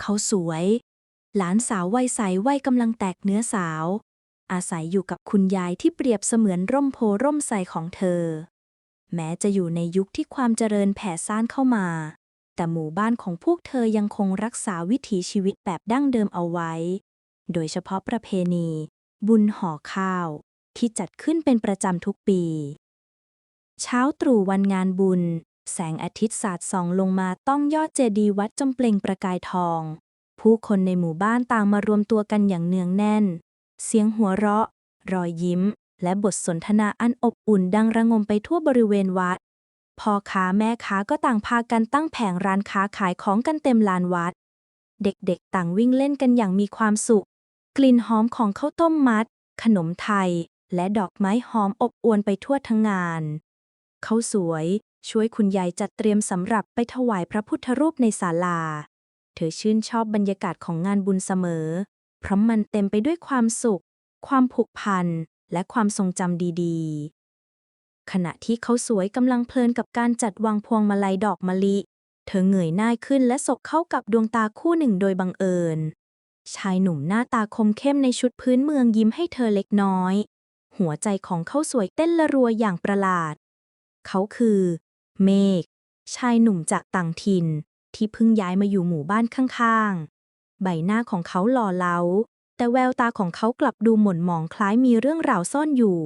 เขาสวย หลานสาววัยใสวัยกำลังแตกเนื้อสาว อาศัยอยู่กับคุณยายที่เปรียบเสมือนร่มโพร่มใสของเธอ แม้จะอยู่ในยุคที่ความเจริญแผ่ซ่านเข้ามา แต่หมู่บ้านของพวกเธอยังคงรักษาวิถีชีวิตแบบดั้งเดิมเอาไว้ โดยเฉพาะประเพณี บุญห่อข้าว ที่จัดขึ้นเป็นประจำทุกปี เช้าตรู่วันงานบุญ แสงอาทิตย์สาดส่องลงมาต้องยอดเจดีย์วัดจำเปล่งประกายทอง ผู้คนในหมู่บ้านต่างมารวมตัวกันอย่างเนืองแน่น เสียงหัวเราะ รอยยิ้ม และบทสนทนาอันอบอุ่นดังระงมไปทั่วบริเวณวัดพ่อค้าแม่ค้าก็ต่างพากันตั้งแผงร้านค้าขายของกันเต็มลานวัด เด็กๆต่างวิ่งเล่นกันอย่างมีความสุข กลิ่นหอมของข้าวต้มมัด ขนมไทย และดอกไม้หอมอบอวลไปทั่วทั้งงานเขาสวย ช่วยคุณยายจัดเตรียมสำหรับไปถวายพระพุทธรูปในศาลา เธอชื่นชอบบรรยากาศของงานบุญเสมอ เพราะมันเต็มไปด้วยความสุข ความผูกพัน และความทรงจำดีๆ ขณะที่เขาสวยกำลังเพลินกับการจัดวางพวงมาลัยดอกมะลิ เธอเหงยหน้าขึ้นและสบเข้ากับดวงตาคู่หนึ่งโดยบังเอิญ ชายหนุ่มหน้าตาคมเข้มในชุดพื้นเมืองยิ้มให้เธอเล็กน้อย หัวใจของเขาสวยเต้นละรัวอย่างประหลาด เขาคือ เมฆชายหนุ่มจากต่างถิ่น ที่เพิ่งย้ายมาอยู่หมู่บ้านข้างๆ ใบหน้าของเขาหล่อเหลา แต่แววตาของเขากลับดูหม่นหมองคล้ายมีเรื่องราวซ่อนอยู่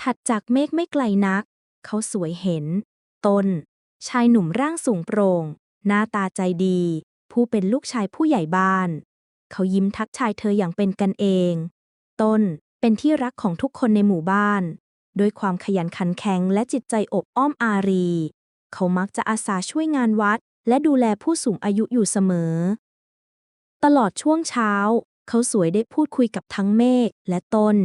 ถัดจากเมฆไม่ไกลนัก เขาสวยเห็น ตน ชายหนุ่มร่างสูงโปร่ง หน้าตาใจดี ผู้เป็นลูกชายผู้ใหญ่บ้าน เขายิ้มทักชายเธออย่างเป็นกันเอง ตนเป็นที่รักของทุกคนในหมู่บ้าน ด้วยความขยันขันแข็งและจิตใจอบอ้อมอารี เขามักจะอาสาช่วยงานวัด และดูแลผู้สูงอายุอยู่เสมอ ตลอดช่วงเช้า เขาสวยได้พูดคุยกับทั้งเมฆและต้น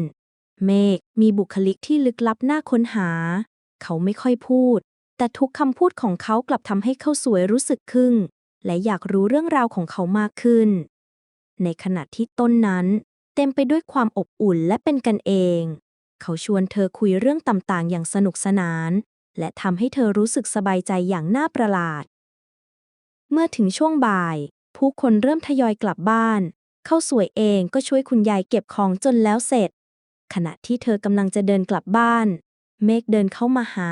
เมฆมีบุคลิกที่ลึกลับน่าค้นหา เขาไม่ค่อยพูด แต่ทุกคำพูดของเขากลับทำให้เขาสวยรู้สึกคึ่ง และอยากรู้เรื่องราวของเขามากขึ้น ในขณะที่ต้นนั้น เต็มไปด้วยความอบอุ่นและเป็นกันเอง เขาชวนเธอคุยเรื่องต่างๆ อย่างสนุกสนาน และทำให้เธอรู้สึกสบายใจอย่างน่าประหลาด เมื่อถึงช่วงบ่าย ผู้คนเริ่มทยอยกลับบ้าน เข้าสวยเองก็ช่วยคุณยายเก็บของจนแล้วเสร็จ ขณะที่เธอกำลังจะเดินกลับบ้าน เมฆเดินเข้ามาหา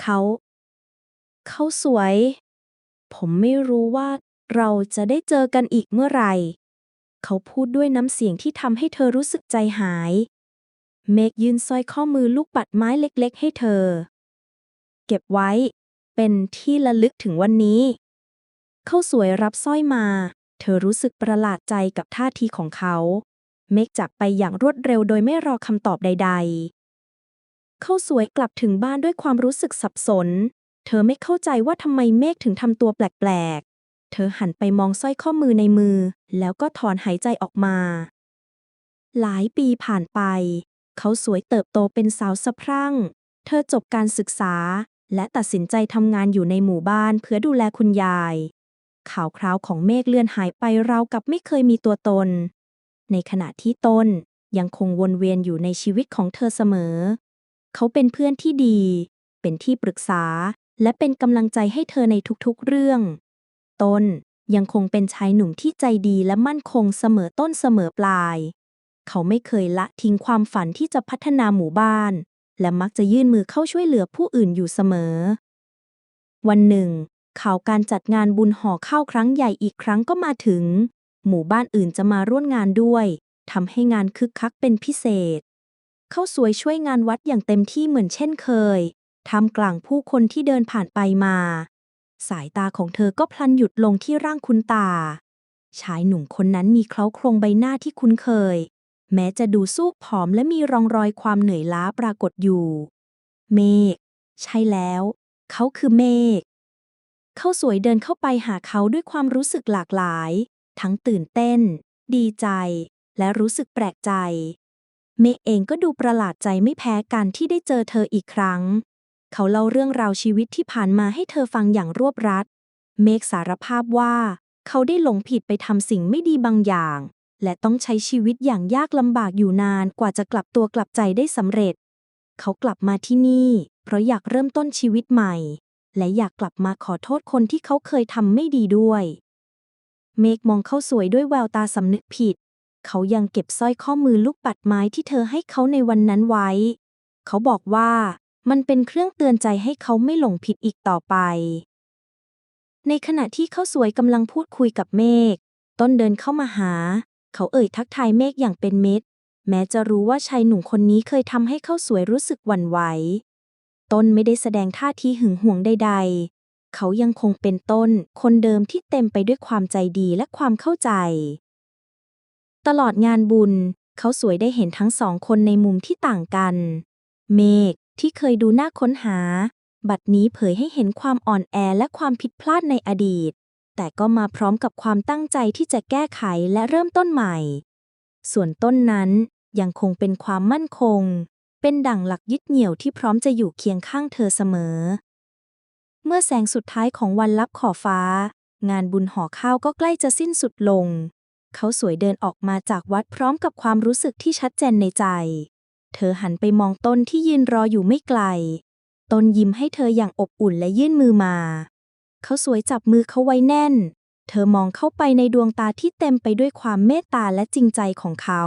เขา เขาสวย ผมไม่รู้ว่าเราจะได้เจอกันอีกเมื่อไหร่ เขาพูดด้วยน้ำเสียงที่ทำให้เธอรู้สึกใจหาย เมฆยื่นสร้อยข้อมือลูกปัดไม้เล็กๆ ให้เธอ เก็บไว้ เป็นที่ระลึกถึงวันนี้ เข้าสวยรับสร้อยมา เธอรู้สึกประหลาดใจกับท่าทีของเขา เมฆจากไปอย่างรวดเร็วโดยไม่รอคำตอบใด ๆ เข้าสวยกลับถึงบ้านด้วยความรู้สึกสับสน เธอไม่เข้าใจว่าทำไมเมฆถึงทำตัวแปลกๆ เธอหันไปมองสร้อยข้อมือในมือ แล้วก็ถอนหายใจออกมา หลายปีผ่านไป เขาสวยเติบโตเป็นสาวสะพรั่ง เธอจบการศึกษา และตัดสินใจทำงานอยู่ในหมู่บ้านเพื่อดูแลคุณยาย ข่าวคราวของเมฆเลือนหายไปราวกับไม่เคยมีตัวตน ในขณะที่ต้นยังคงวนเวียนอยู่ในชีวิตของเธอเสมอ เขาเป็นเพื่อนที่ดี เป็นที่ปรึกษา และเป็นกำลังใจให้เธอในทุกๆเรื่อง ต้นยังคงเป็นชายหนุ่มที่ใจดีและมั่นคงเสมอต้นเสมอปลาย เขาไม่เคยละทิ้งความฝันที่จะพัฒนาหมู่บ้าน และมักจะยื่นมือเข้าช่วยเหลือผู้อื่นอยู่เสมอ วันหนึ่ง ข่าวการจัดงานบุญห่อข้าวครั้งใหญ่อีกครั้งก็มาถึง หมู่บ้านอื่นจะมาร่วมงานด้วยทำให้งานคึกคักเป็นพิเศษ เขาสวยช่วยงานวัดอย่างเต็มที่เหมือนเช่นเคยท่ามกลางผู้คนที่เดินผ่านไปมา สายตาของเธอก็พลันหยุดลงที่ร่างคุณตา ชายหนุ่มคนนั้นมีเคล้าโครงใบหน้าที่คุ้นเคย แม้จะดูสู้ผอมและมีรองรอยความเหนื่อยล้าปรากฏอยู่ เมฆ ใช่แล้ว เขาคือเมฆเขาสวยเดินเข้าไปหาเขาด้วยความรู้สึกหลากหลาย ทั้งตื่นเต้น ดีใจ และรู้สึกแปลกใจ เมฆเองก็ดูประหลาดใจไม่แพ้กันที่ได้เจอเธออีกครั้ง เขาเล่าเรื่องราวชีวิตที่ผ่านมาให้เธอฟังอย่างรวบรัด เมฆสารภาพว่า เขาได้หลงผิดไปทำสิ่งไม่ดีบางอย่าง และต้องใช้ชีวิตอย่างยากลำบากอยู่นานกว่าจะกลับตัวกลับใจได้สำเร็จ เขากลับมาที่นี่ เพราะอยากเริ่มต้นชีวิตใหม่ และอยากกลับมาขอโทษคนที่เขาเคยทำไม่ดีด้วย เมกมองเข้าสวยด้วยแววตาสำนึกผิด เขายังเก็บสร้อยข้อมือลูกปัดไม้ที่เธอให้เขาในวันนั้นไว้ เขาบอกว่ามันเป็นเครื่องเตือนใจให้เขาไม่หลงผิดอีกต่อไป ในขณะที่เขาสวยกำลังพูดคุยกับเมฆต้นเดินเข้ามาหา เขาเอ่ยทักทายเมฆอย่างเป็นมิตร แม้จะรู้ว่าชายหนุ่มคนนี้เคยทำให้เขาสวยรู้สึกหวั่นไหว ต้นไม่ได้แสดงท่าทีหึงหวงใด ๆ เขายังคงเป็นต้น คนเดิมที่เต็มไปด้วยความใจดีและความเข้าใจ ตลอดงานบุญ เขาสวยได้เห็นทั้งสองคนในมุมที่ต่างกัน เมฆที่เคยดูน่าค้นหา บัดนี้เผยให้เห็นความอ่อนแอและความผิดพลาดในอดีต แต่ก็มาพร้อมกับความตั้งใจที่จะแก้ไขและเริ่มต้นใหม่ ส่วนต้นนั้นยังคงเป็นความมั่นคง เป็นดั่งหลักยึดเหนี่ยวที่พร้อมจะอยู่เคียงข้างเธอเสมอ เมื่อแสงสุดท้ายของวันลับขอบฟ้า งานบุญห่อข้าวก็ใกล้จะสิ้นสุดลง เขาสวยเดินออกมาจากวัดพร้อมกับความรู้สึกที่ชัดเจนในใจ เธอหันไปมองต้นที่ยืนรออยู่ไม่ไกล ต้นยิ้มให้เธออย่างอบอุ่นและยื่นมือมา เขาสวยจับมือเขาไว้แน่น เธอมองเข้าไปในดวงตาที่เต็มไปด้วยความเมตตาและจริงใจของเขา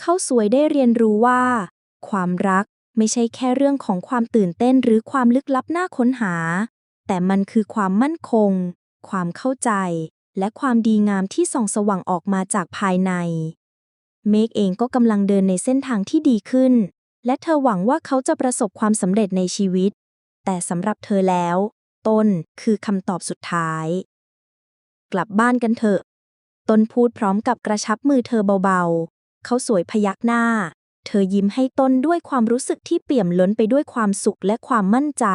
เขาสวยได้เรียนรู้ว่า ความรักไม่ใช่แค่เรื่องของความตื่นเต้นหรือความลึกลับน่าค้นหา แต่มันคือความมั่นคง ความเข้าใจ และความดีงามที่ส่องสว่างออกมาจากภายใน เมกเองก็กำลังเดินในเส้นทางที่ดีขึ้น และเธอหวังว่าเขาจะประสบความสำเร็จในชีวิต แต่สำหรับเธอแล้ว ต้นคือคำตอบสุดท้าย กลับบ้านกันเถอะ ต้นพูดพร้อมกับกระชับมือเธอเบาๆ เขาสวยพยักหน้า เธอยิ้มให้ต้นด้วยความรู้สึกที่เปี่ยมล้นไปด้วยความสุขและความมั่นใจ